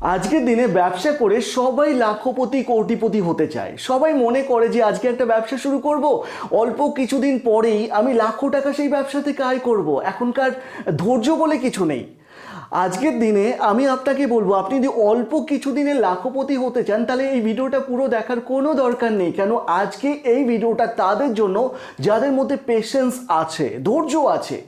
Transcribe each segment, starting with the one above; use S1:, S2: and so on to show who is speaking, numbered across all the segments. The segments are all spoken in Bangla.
S1: আজকের দিনে ব্যবসা করে সবাই লাখপতি, কোটিপতি হতে চায়। সবাই মনে করে যে আজকে একটা ব্যবসা শুরু করব। অল্প কিছুদিন পরেই আমি লাখো টাকা সেই ব্যবসা থেকে আয় করব। এখনকার ধৈর্য বলে কিছু নেই। আজকের দিনে আমি আপনাকে বলব, আপনি যদি অল্প কিছুদিনে লাখপতি হতে চান, তাহলে এই ভিডিওটা পুরো দেখার কোনো দরকার নেই। কেন? আজকে এই ভিডিওটা তাদের জন্য যাদের মধ্যে পেশেন্স আছে, ধৈর্য আছে,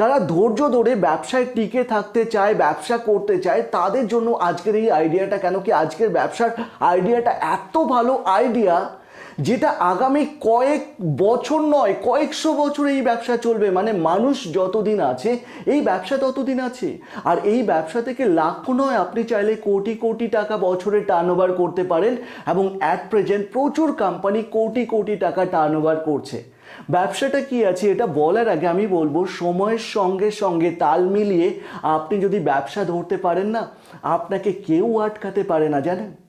S1: তারা ধৈর্য ধরে ব্যবসায় টিকে থাকতে চায়, ব্যবসা করতে চায়, তাদের জন্য আজকের এই আইডিয়াটা কেন কি? আজকের ব্যবসার আইডিয়াটা এত ভালো আইডিয়া যেটা আগামী কয়েক বছর নয়, কয়েকশো বছর এই ব্যবসা চলবে। মানে মানুষ যতদিন আছে, এই ব্যবসা ততদিন আছে। আর এই ব্যবসা থেকে লাখ নয়, আপনি চাইলে কোটি কোটি টাকা বছরে টার্ন করতে পারেন এবং অ্যাট প্রেজেন্ট প্রচুর কোম্পানি কোটি কোটি টাকা টার্ন করছে। ব্যবসাটা কি আছে, এটা বলার আগে আমি বলব, সময়ের সঙ্গে সঙ্গে তাল মিলিয়ে আপনি যদি ব্যবসা ধরতে পারেন না, আপনাকে কেউ আটকাতে পারে না, জানেন?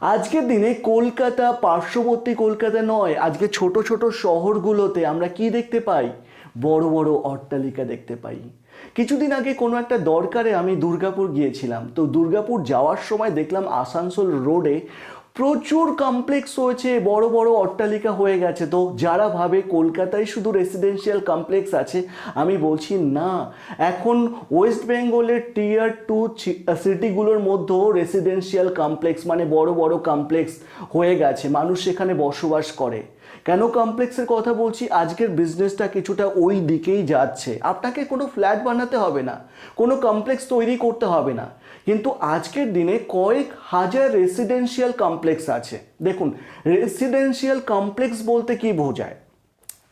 S1: আজকের দিনে কলকাতা পার্শ্ববর্তী কলকাতা নয়, আজকে ছোট ছোট শহরগুলোতে আমরা কি দেখতে পাই? বড় বড় অট্টালিকা দেখতে পাই। কিছুদিন আগে কোনো একটা দরকারে আমি দুর্গাপুর গিয়েছিলাম। তো দুর্গাপুর যাওয়ার সময় দেখলাম আসানসোল রোডে প্রচুর কমপ্লেক্স হয়েছে, বড় বড় অট্টালিকা হয়ে গেছে। তো যারা ভাবে কলকাতায় শুধু রেসিডেন্সিয়াল কমপ্লেক্স আছে, আমি বলছি না। এখন ওয়েস্ট বেঙ্গলের টিয়ার টু সিটিগুলোর মধ্যেও রেসিডেন্সিয়াল কমপ্লেক্স মানে বড় বড় কমপ্লেক্স হয়ে গেছে, মানুষ সেখানে বসবাস করে। কেন কমপ্লেক্সের কথা বলছি? আজকের বিজনেসটা কিছুটা ওই দিকেই যাচ্ছে। আপনাকে কোনো ফ্ল্যাট বানাতে হবে না, কোনো কমপ্লেক্স তৈরি করতে হবে না। কিন্তু আজকের দিনে কয়েক হাজার রেসিডেন্সিয়াল কমপ্লেক্স আছে। দেখুন রেসিডেন্সিয়াল কমপ্লেক্স বলতে কি বোঝায়?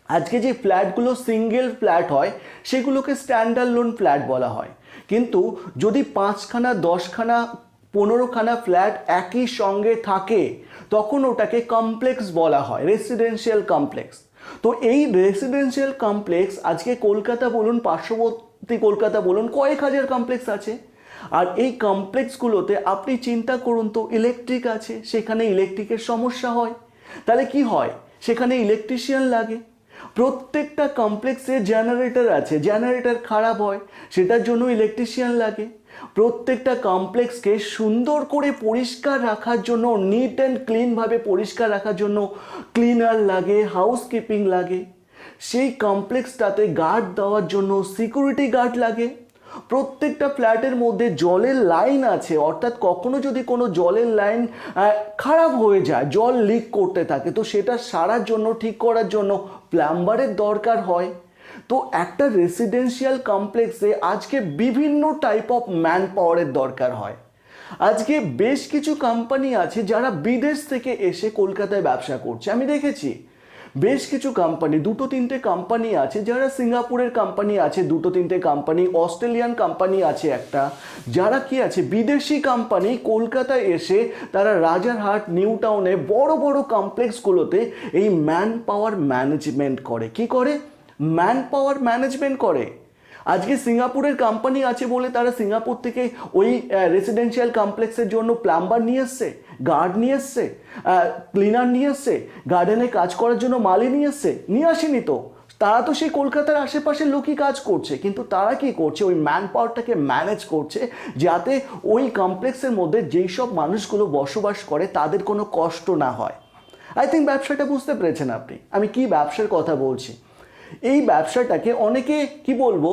S1: আজকে যে ফ্ল্যাটগুলো সিঙ্গেল ফ্ল্যাট হয়, সেগুলোকে স্ট্যান্ডার্ড লোন ফ্ল্যাট বলা হয়। কিন্তু যদি পাঁচখানা, দশখানা, পনেরোখানা ফ্ল্যাট একই সঙ্গে থাকে, তখন ওটাকে কমপ্লেক্স বলা হয় রেসিডেন্সিয়াল কমপ্লেক্স তো এই রেসিডেন্সিয়াল কমপ্লেক্স আজকে কলকাতা বলুন, পার্শ্ববর্তী কলকাতা বলুন, কয়েক হাজার কমপ্লেক্স আছে। আর এই কমপ্লেক্সগুলোতে আপনি চিন্তা করুন তো ইলেকট্রিক আছে, সেখানে ইলেকট্রিকের সমস্যা হয়। তাহলে কি হয়? সেখানে ইলেকট্রিশিয়ান লাগে। প্রত্যেকটা কমপ্লেক্সে জেনারেটর আছে জেনারেটর খারাপ হয়, সেটার জন্য ইলেকট্রিশিয়ান লাগে। প্রত্যেকটা কমপ্লেক্সকে সুন্দর করে পরিষ্কার রাখার জন্য নিট অ্যান্ড ক্লিনভাবে পরিষ্কার রাখার জন্য ক্লিনার লাগে হাউসকিপিং লাগে। সেই কমপ্লেক্সটাতে গার্ড দেওয়ার জন্য সিকিউরিটি গার্ড লাগে। প্রত্যেকটা ফ্ল্যাটের মধ্যে জলের লাইন আছে, অর্থাৎ কখনো যদি কোনো জলের লাইন খারাপ হয়ে যায়, জল লিক করতে থাকে, তো সেটা সারার জন্য, ঠিক করার জন্য প্লাম্বারের দরকার হয়। তো একটা রেসিডেন্সিয়াল কমপ্লেক্সে আজকে বিভিন্ন টাইপ অফ ম্যান পাওয়ারের দরকার হয়। আজকে বেশ কিছু কোম্পানি আছে যারা বিদেশ থেকে এসে কলকাতায় ব্যবসা করছে। আমি দেখেছি বেশ কিছু কোম্পানি দুটো তিনটে কোম্পানি আছে, যারা সিঙ্গাপুরের কোম্পানি আছে, দুটো তিনটে কোম্পানি অস্ট্রেলিয়ান কোম্পানি আছে একটা, যারা কি আছে, বিদেশি কোম্পানি কলকাতায় এসে তারা রাজারহাট, নিউ টাউনে বড় বড় কমপ্লেক্সগুলোতে এই ম্যান পাওয়ার ম্যানেজমেন্ট করে। কি করে? ম্যান পাওয়ার ম্যানেজমেন্ট করে। আজকে সিঙ্গাপুরের কোম্পানি আছে বলে তারা সিঙ্গাপুর থেকে ওই রেসিডেন্সিয়াল কমপ্লেক্সের জন্য প্লাম্বার নিয়ে এসছে গার্ড নিয়ে এসছে ক্লিনার নিয়ে এসছে গার্ডেনে কাজ করার জন্য মালি নিয়ে এসছে, নিয়ে আসেনি তো। তারা তো সেই কলকাতার আশেপাশের লোকই কাজ করছে, কিন্তু তারা কি করছে? ওই ম্যান পাওয়ারটাকে ম্যানেজ করছে যাতে ওই কমপ্লেক্সের মধ্যে যেই সব মানুষগুলো বসবাস করে তাদের কোনো কষ্ট না হয়। আই থিঙ্ক ব্যবসাটা বুঝতে পেরেছেন আপনি। আমি কি ব্যবসার কথা বলছি? এই ব্যবসাটাকে অনেকে কি বলব?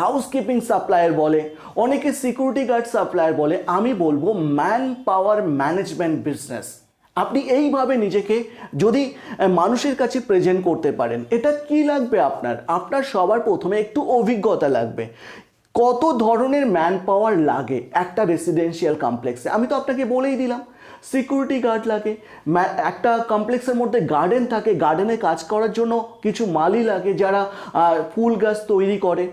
S1: হাউসকিপিং সাপ্লায়ার বলে, অনেকে সিকিউরিটি গার্ড সাপ্লায়ার বলে, আমি বলব ম্যান পাওয়ার ম্যানেজমেন্ট বিজনেস আপনি এইভাবে নিজেকে যদি মানুষের কাছে প্রেজেন্ট করতে পারেন, এটা কি লাগবে আপনার? আপনার সবার প্রথমে একটু অভিজ্ঞতা লাগবে। কত ধরনের ম্যান পাওয়ার লাগে একটা রেসিডেন্সিয়াল কমপ্লেক্সে আমি তো আপনাকে বলেই দিলাম সিকিউরিটি গার্ড লাগে একটা কমপ্লেক্সের মধ্যে গার্ডেন থাকে গার্ডেনে কাজ করার জন্য কিছু মালি লাগে যারা ফুল গাছ তৈরি করে।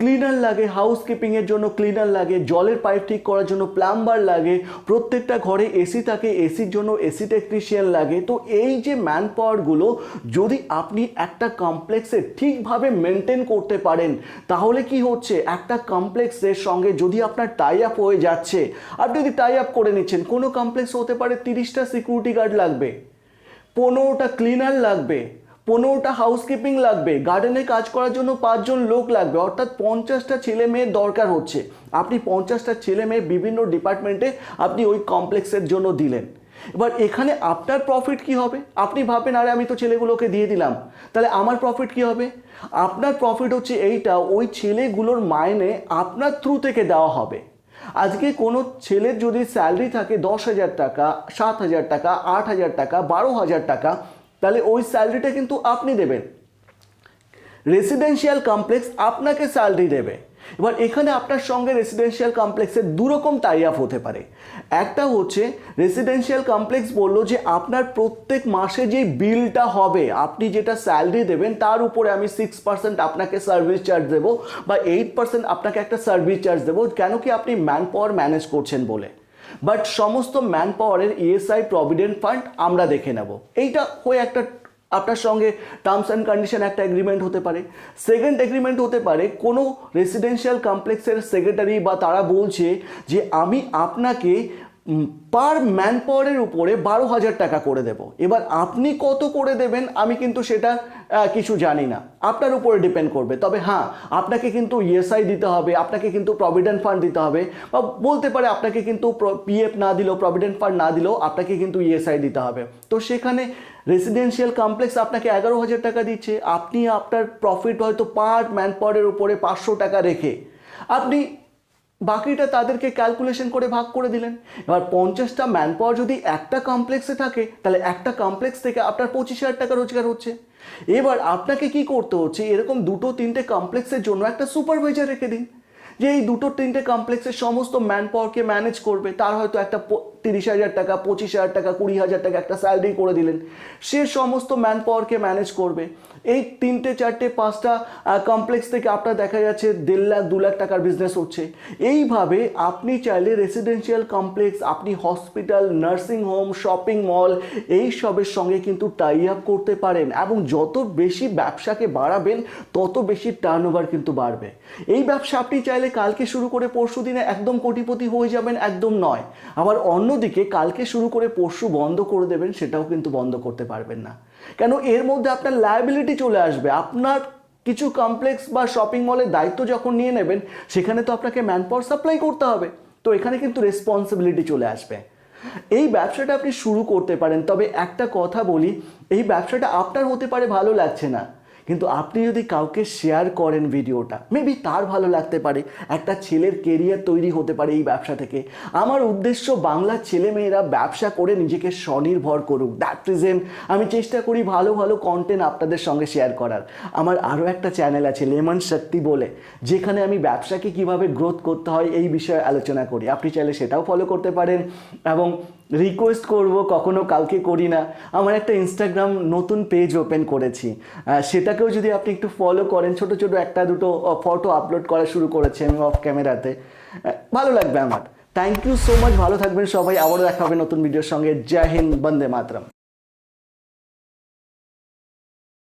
S1: ক্লিনার লাগে হাউসকিপিংয়ের জন্য ক্লিনার লাগে, জলের পাইপ ঠিক করার জন্য প্লাম্বার লাগে, প্রত্যেকটা ঘরে এসি থাকে এসির জন্য এসি টেকনিশিয়ান লাগে। তো এই যে ম্যান পাওয়ারগুলো যদি আপনি একটা কমপ্লেক্সে ঠিকভাবে মেনটেন করতে পারেন, তাহলে কি হচ্ছে? একটা কমপ্লেক্সের সঙ্গে যদি আপনার টাই আপ হয়ে যাচ্ছে, আপনি যদি টাই আপ করে নিচ্ছেন, কোনো কমপ্লেক্স হতে পারে তিরিশটা সিকিউরিটি গার্ড লাগবে, পনেরোটা ক্লিনার লাগবে পনেরোটা হাউসকিপিং লাগবে গার্ডেনে কাজ করার জন্য পাঁচজন লোক লাগবে, অর্থাৎ পঞ্চাশটা ছেলে মেয়ের দরকার হচ্ছে। আপনি পঞ্চাশটা ছেলে মেয়ে বিভিন্ন ডিপার্টমেন্টে আপনি ওই কমপ্লেক্সের জন্য দিলেন। এবার এখানে আপনার প্রফিট কি হবে? আপনি ভাবেন আরে, আমি তো ছেলেগুলোকে দিয়ে দিলাম। তাহলে আমার প্রফিট কি হবে? আপনার প্রফিট হচ্ছে এইটা, ওই ছেলেগুলোর মাইনে আপনার থ্রু থেকে দেওয়া হবে। আজকে কোনো ছেলের যদি স্যালারি থাকে দশ হাজার টাকা, সাত হাজার টাকা, আট হাজার টাকা, বারো হাজার টাকা তাহলে ওই স্যালারিটা কিন্তু আপনি দেবেন। রেসিডেন্সিয়াল কমপ্লেক্স আপনাকে স্যালারি দেবে। এবার এখানে আপনার সঙ্গে রেসিডেন্সিয়াল কমপ্লেক্সের দুরকম টাই আপ হতে পারে। একটা হচ্ছে রেসিডেন্সিয়াল কমপ্লেক্স বলল যে আপনার প্রত্যেক মাসে যে বিলটা হবে, আপনি যেটা স্যালারি দেবেন, তার উপরে আমি সিক্স পার্সেন্ট আপনাকে সার্ভিস চার্জ দেবো বা এইট পার্সেন্ট আপনাকে একটা সার্ভিস চার্জ দেবো। কেন কি আপনি ম্যান পাওয়ার ম্যানেজ করছেন বলে। বাট সমস্ত ম্যান পাওয়ারের ইএসআই প্রভিডেন্ট ফান্ড আমরা দেখে নেব। এইটা হয়ে একটা, আপনার সঙ্গে টার্মস অ্যান্ড কন্ডিশন একটা এগ্রিমেন্ট হতে পারে। সেকেন্ড এগ্রিমেন্ট হতে পারে, কোনো রেসিডেন্সিয়াল কমপ্লেক্সের সেক্রেটারি বা তারা বলছে যে, আমি আপনাকে পার ম্যান পাওয়ারের উপরে বারো হাজার টাকা করে দেব। এবার আপনি কত করে দেবেন আমি কিন্তু সেটা কিছু জানি না। আপনার উপরে ডিপেন্ড করবে। তবে হ্যাঁ আপনাকে কিন্তু ইএসআই দিতে হবে, আপনাকে কিন্তু প্রভিডেন্ট ফান্ড দিতে হবে। বা বলতে পারে আপনাকে কিন্তু পিএফ না দিলেও প্রভিডেন্ট ফান্ড না দিলেও আপনাকে কিন্তু ইএসআই দিতে হবে। তো সেখানে রেসিডেন্সিয়াল কমপ্লেক্স আপনাকে এগারো হাজার টাকা দিচ্ছে। আপনি আপনার প্রফিট হয়তো পার ম্যান পাওয়ারের উপরে পাঁচশো টাকা রেখে। আপনি বাকিটা তাদেরকে ক্যালকুলেশন করে ভাগ করে দিলেন। এবার পঞ্চাশটা ম্যান পাওয়ার যদি একটা কমপ্লেক্সে থাকে, তাহলে একটা কমপ্লেক্স থেকে আপনার পঁচিশ হাজার টাকা রোজগার হচ্ছে। এবার আপনাকে কি করতে হচ্ছে? এরকম দুটো তিনটে কমপ্লেক্সের জন্য একটা সুপারভাইজার রেখে দিন। যে এই দুটো তিনটে কমপ্লেক্সের সমস্ত ম্যান পাওয়ারকে ম্যানেজ করবে, তার হয়তো একটা তিরিশ হাজার টাকা, পঁচিশ হাজার টাকা, কুড়ি হাজার টাকা একটা স্যালারি করে দিলেন। সে সমস্ত ম্যান পাওয়ারকে ম্যানেজ করবে। এই তিনটে, চারটে, পাঁচটা কমপ্লেক্স থেকে আপনার দেখা যাচ্ছে দেড় লাখ, দু লাখ টাকার বিজনেস হচ্ছে। এইভাবে আপনি চাইলে রেসিডেন্সিয়াল কমপ্লেক্স আপনি hospital nursing home shopping mall এই সবের সঙ্গে কিন্তু টাই আপ করতে পারেন এবং যত বেশি ব্যবসাকে বাড়াবেন, তত বেশি টার্ন কিন্তু বাড়বে। এই ব্যবসা আপনি চাইলে কালকে শুরু করে পরশু দিনে একদম কোটিপতি হয়ে যাবেন, একদম নয়। আবার অন্যদিকে কালকে শুরু করে পরশু বন্ধ করে দেবেন, সেটাও কিন্তু বন্ধ করতে পারবেন না। কেন, এর মধ্যে আপনার লায়াবিলিটি চলে আসবে। আপনার কিছু কমপ্লেক্স বা শপিং মলের দায়িত্ব যখন নিয়ে নেবেন, সেখানে তো আপনাকে ম্যান পাওয়ার সাপ্লাই করতে হবে। তো এখানে কিন্তু রেসপন্সিবিলিটি চলে আসবে। এই ব্যবসাটা আপনি শুরু করতে পারেন। তবে একটা কথা বলি, এই ব্যবসাটা আপনার হতে পারে ভালো লাগছে না। কিন্তু আপনি যদি কাউকে শেয়ার করেন ভিডিওটা মেবি তার ভালো লাগতে পারে, একটা ছেলের কেরিয়ার তৈরি হতে পারে এই ব্যবসা থেকে। আমার উদ্দেশ্য বাংলার ছেলেমেয়েরা ব্যবসা করে নিজেকে স্বনির্ভর করুক। দ্যাট রিজেন আমি চেষ্টা করি ভালো ভালো কন্টেন্ট আপনাদের সঙ্গে শেয়ার করার। আমার আরও একটা চ্যানেল আছে লেমন শক্তি বলে, যেখানে আমি ব্যবসাকে কীভাবে গ্রোথ করতে হয় এই বিষয়ে আলোচনা করি। আপনি চাইলে সেটাও ফলো করতে পারেন এবং রিকোয়েস্ট করব, কখনো কালকে করি না। আমার একটা ইনস্টাগ্রাম নতুন পেজ ওপেন করেছি। সেটাকেও যদি আপনি একটু ফলো করেন, ছোট ছোট একটা দুটো ফটো আপলোড করা শুরু করেছি আমি অফ ক্যামেরাতে ভালো লাগবে আমার। থ্যাংক ইউ সো মাচ ভালো থাকবেন সবাই। আবারও দেখা হবে নতুন ভিডিওর সঙ্গে। জয় হিন্দ, বন্দে মাতরম।